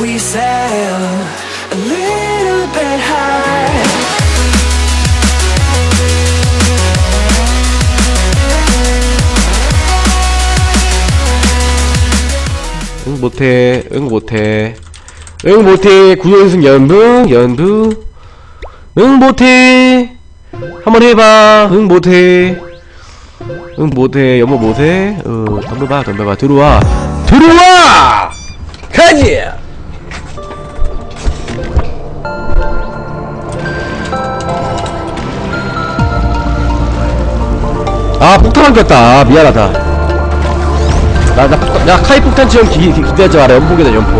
we sail a little bit high? 응 못해 응 못해. 응 못해 구연승 연부 연부. 응 못해. 한번 해봐. 응 못해. 응 못해. 연부 못해. 어 덤벼봐 덤벼봐. 들어와. 들어와! 가지 아 폭탄 안 꼈다 미안하다 나, 나, 폭탄- 나 카이 폭탄 지원 기, 기, 기대하지 마라. 연폭이다, 연폭.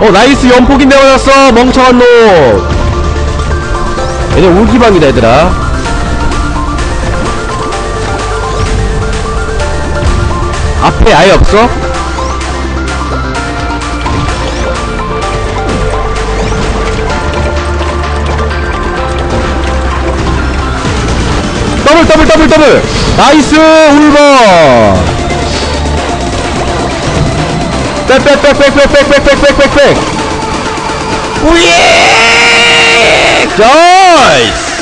어, 나이스, 연폭인데 맞았어. 멍청한 놈. 얘네 울기방이다, 얘들아. 앞에 아예 없어? 더블, 더블, 더블, 더블. 나이스, 울버. 빽빽빽빽빽빽빽빽빽빽 우예 나이스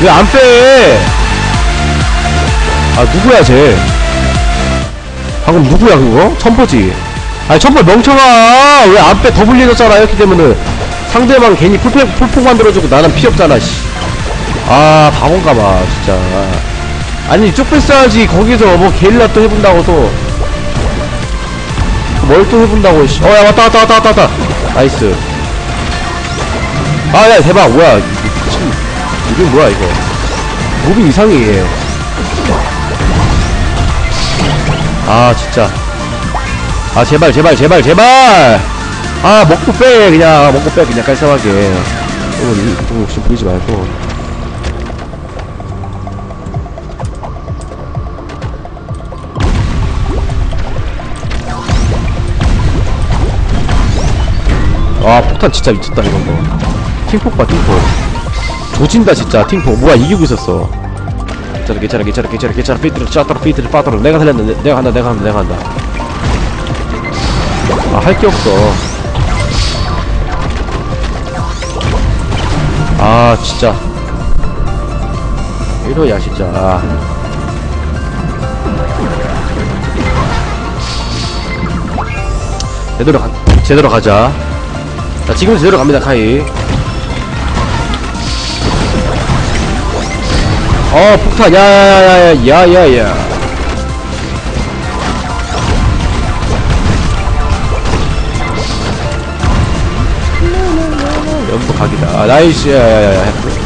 왜안 빼? 아 누구야 쟤 방금 누구야 그거? 첨퍼지 아니 첨퍼 멍청아 왜안 빼? 더블 리졌잖아 이렇게 되면은 상대방 괜히 풀포, 풀포 만들어주고 나는 피 없잖아 씨. 아 바본가 봐 진짜. 아니 쭉 뺐어야지 거기서 뭐 게릴라 또 해본다고 또 뭘 또 해본다고 씨. 어 야 왔다 왔다 왔다 왔다 왔다. 나이스. 아 야 대박. 뭐야 미친. 이게 뭐야 이거. 무빙 이상해 얘. 아 진짜. 아 제발 제발 제발 제발 아 먹고 빼 그냥. 먹고 빼 그냥. 깔끔하게. 너무 욕심 부리지 말고. 아 폭탄 진짜 미쳤다 이건 거 팅폭 봐 팅폭. 조진다 진짜. 팅폭. 뭐야 이기고 있었어. 괜찮아 괜찮아 괜찮아 괜찮아 괜찮아. 피트를 짜따로 피트를 빠따로 내가 살렸는데 내가 한다 내가 한다 내가 한다. 아 할 게 없어 아 진짜. 이러야 진짜. 제대로 가 제대로 가자. 자 지금 제대로 갑니다 카이. 어 폭탄. 야야야야야야야 각이다 아, 나이스 야야야야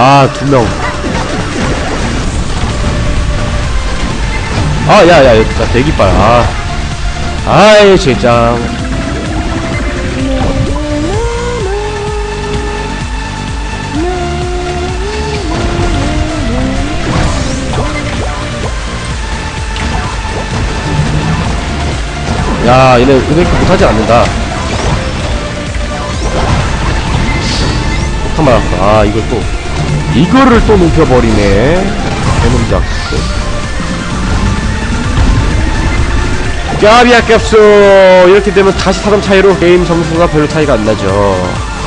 아, 두 명. 아, 야, 야, 나 대기빨. 아. 아이, 젠장. 야, 얘네 은행도 못하지 않는다. 폭탄 맞았어. 아, 이걸 또. 이거를 또 눕혀버리네. 개놈작. 까비 아깝소. 이렇게 되면 다시 사람 차이로 게임 점수가 별로 차이가 안 나죠.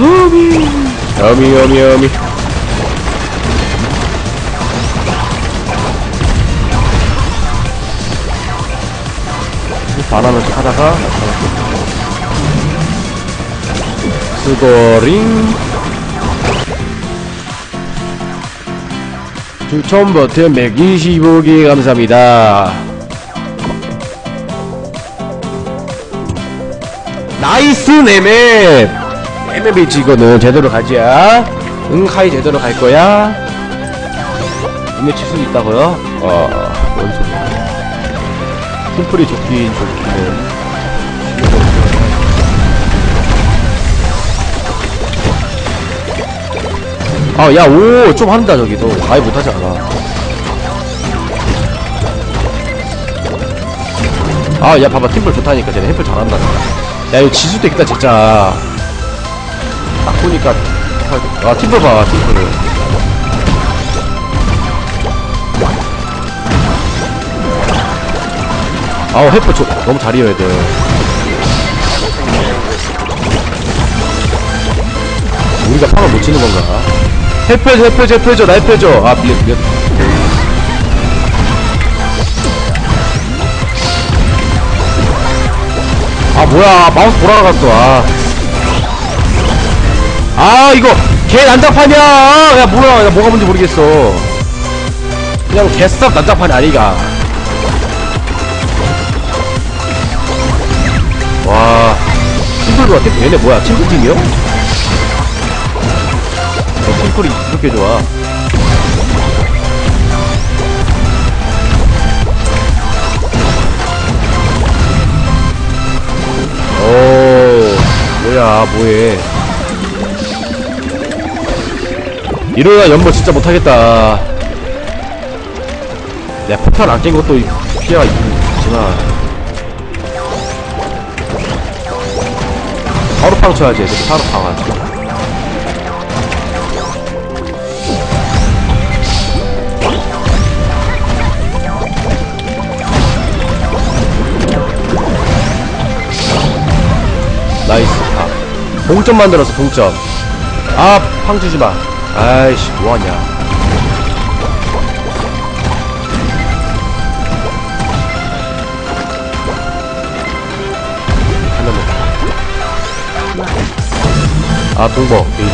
어미. 어미 어미 반하면서 하다가 스고링. 추천 버튼 125개 감사합니다. 나이스 네맵 네맵이지 이거는 제대로 가지야 응 카이 제대로 갈 거야 이메 칠수 있다고요? 어... 뭔 소리야 팀플이 좋긴 좋기는 아, 야, 오, 좀 한다, 저기도. 아예 못하지 않아. 아, 야, 봐봐. 팀플 좋다니까. 쟤네 햄플 잘한다. 야, 이거 지수 도 있다, 진짜. 딱 보니까. 아, 팀플 봐, 팀플. 아우, 햄플 저, 너무 잘 이어야 돼. 우리가 파을 못 치는 건가? 헬프해줘, 헬프해줘, 헬프해줘, 나 헬프해줘. 아, 미안, 미안. 아, 뭐야. 마우스 돌아갔어, 아. 아, 이거, 개 난장판이야! 야, 뭐야. 야, 뭐가 뭔지 모르겠어. 그냥 개쌉 난장판이 아니가. 와. 팀플도 같아? 얘네 뭐야? 팀플팀이요? 어, 팀플이 이렇게 좋아. 오, 뭐야, 뭐해. 이러다 연보 진짜 못하겠다. 내가 포탄 안깬 것도 피해가 있지만. 바로 팡 쳐야지, 애들이 바로 팡하지. 나이스 아 동점 만들었어 동점 아 팡 주지마 아이씨 뭐하냐. 아 동버 게이드.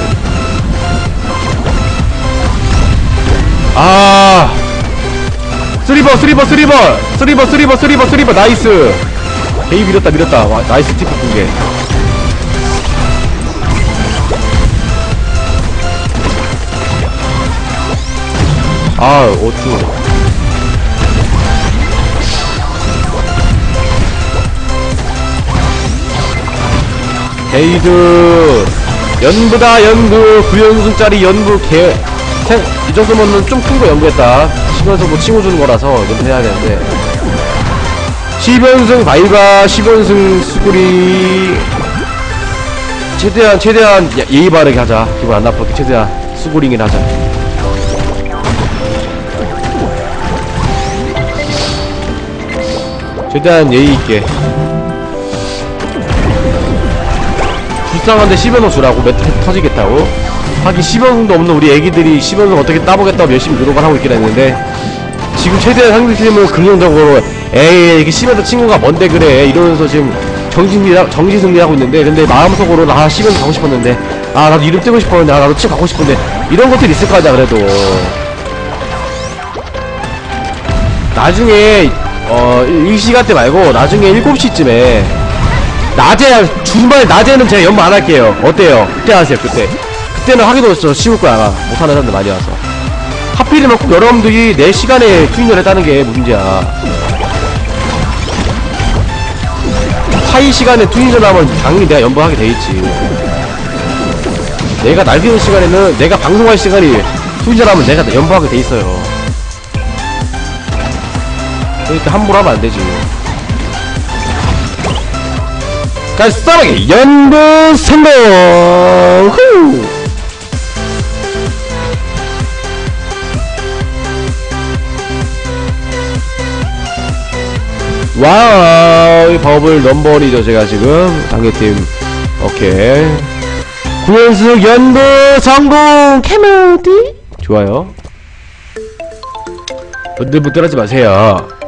아! 쓰리버 쓰리버 쓰리버! 쓰리버 쓰리버 쓰리버 쓰리버 나이스! 게이 밀었다 밀었다. 와 나이스 티프 붕괴 아 어쭈 게이드. 연부다 연부. 9연승짜리 연부 개, 생, 이 정도면은 좀 큰 거 연구했다. 치면서 뭐 칭호 주는 거라서 연구해야 되는데. 10연승 바이바 10연승 수구리. 최대한 최대한 예- 예의 바르게 하자. 기분 안 나쁘게 최대한 수구링을 하자 최대한 예의 있게. 불쌍한데 10연승 주라고 몇 터지겠다고? 하긴 10연승도 없는 우리 애기들이 10연승 어떻게 따보겠다고 열심히 노력을 하고 있긴 했는데 지금 최대한 상대팀은 긍정적으로 에이 이렇게 심해서 친구가 뭔데 그래? 이러면서 지금 정신승리 정신승리하고 있는데 근데 마음속으로는 아 시면 가고 싶었는데 아 나도 이름 뜨고 싶었는데 아 나도 치 가고 싶은데 이런 것들이 있을 거 아니야 그래도. 나중에 어 이 시간대 말고 나중에 7시쯤에 낮에 주말 낮에는 제가 연구 안 할게요 어때요 그때 하세요 그때 그때는 하기도 저 쉬울 거야 아마 못하는 사람들 많이 와서 하필이면 꼭 여러분들이 내 시간에 투인을 했다는 게 문제야. 하이 시간에 투인을 하면 당연히 내가 연봉하게 돼 있지. 내가 날뛰는 시간에는 내가 방송할 시간이 투인을 하면 내가 연봉하게 돼 있어요. 그러니까 함부로 하면 안 되지. 깔싸하게 연봉 성공! 후! 와우 이 버블 넘버리죠 제가 지금. 상대팀. 오케이. 9연승 연구 성공! 캐머디? 좋아요. 문들문들 하지 마세요